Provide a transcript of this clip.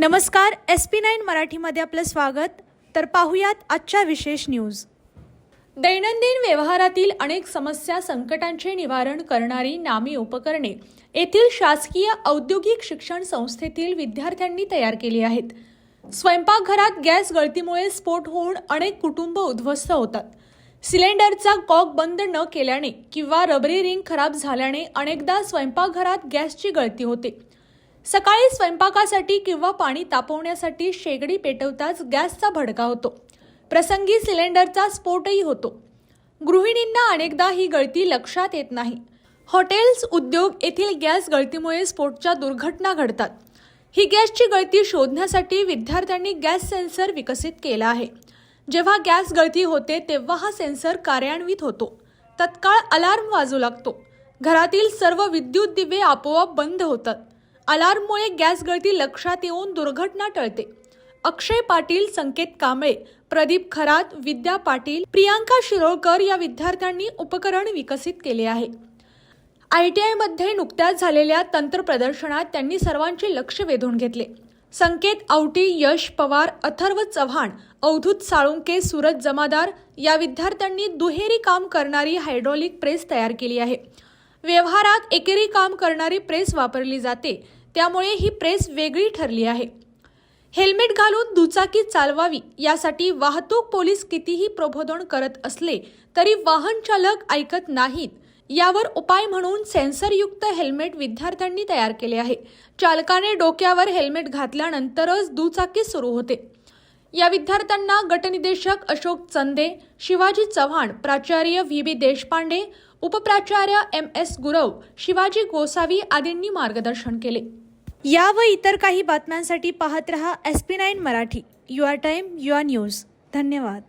नमस्कार S P nine मराठीमध्ये आपलं स्वागत. तर पाहुयात आजच्या विशेष न्यूज दैनंदिन व्यवहारातील अनेक समस्या संकटांचे निवारण करणारी नामी उपकरणे येथील शासकीय औद्योगिक शिक्षण संस्थेतील विद्यार्थ्यांनी तयार केली आहेत. स्वयंपाकघरात गॅस गळतीमुळे स्फोट होऊन अनेक कुटुंब उद्ध्वस्त होतात. सिलेंडरचा कॉक बंद न केल्याने किंवा रबरी रिंग खराब झाल्याने अनेकदा स्वयंपाकघरात गॅसची गळती होते. सकाळी स्वयंपाकासाठी किंवा पाणी तापवण्यासाठी शेगडी पेटवताच गॅसचा भडका होतो. प्रसंगी सिलेंडरचा स्फोटही होतो. गृहिणींना अनेकदा ही गळती लक्षात येत नाही. हॉटेल्स उद्योग येथील गॅस गळतीमुळे स्फोटच्या दुर्घटना घडतात. ही गॅसची गळती शोधण्यासाठी विद्यार्थ्यांनी गॅस सेन्सर विकसित केला आहे. जेव्हा गॅस गळती होते तेव्हा हा सेन्सर कार्यान्वित होतो. तत्काळ अलार्म वाजू लागतो. घरातील सर्व विद्युत दिवे आपोआप बंद होतात. अलार्ममुळे गॅस गळती लक्षात येऊन दुर्घटना टळते. अक्षय पाटील संकेत कांबळे प्रदीप खरात विद्या पाटील प्रियांका शिरोळकर या विद्यार्थ्यांनी उपकरण विकसित केले आहे. आय टी आयमध्ये नुकत्याच झालेल्या तंत्र प्रदर्शनात त्यांनी सर्वांचे लक्ष वेधून घेतले. संकेत आवटी यश पवार अथर्व चव्हाण अवधूत साळुंके सूरज जमादार या विद्यार्थ्यांनी दुहेरी काम करणारी हायड्रॉलिक प्रेस तयार केली आहे. व्यवहारात एकेरी काम करणारी प्रेस वापरली जाते. त्यामुळे ही प्रेस वेगळी ठरली आहे. हेल्मेट घालून दुचाकी चालवावी यासाठी वाहतूक पोलीस कितीही प्रबोधन करत असले तरी वाहन चालक ऐकत नाहीत. यावर उपाय म्हणून सेन्सरयुक्त हेल्मेट विद्यार्थ्यांनी तयार केले आहे. चालकाने डोक्यावर हेल्मेट घातल्यानंतरच दुचाकी सुरू होते. या विद्यार्थ्यांना गटनिदेशक अशोक चंदे शिवाजी चव्हाण प्राचार्य व्ही बी देशपांडे उपप्राचार्य एम एस गुरव शिवाजी गोसावी आदींनी मार्गदर्शन केले. या व इतर काही बातम्यांसाठी पाहत रहा S P nine Marathi. Your time your news. धन्यवाद.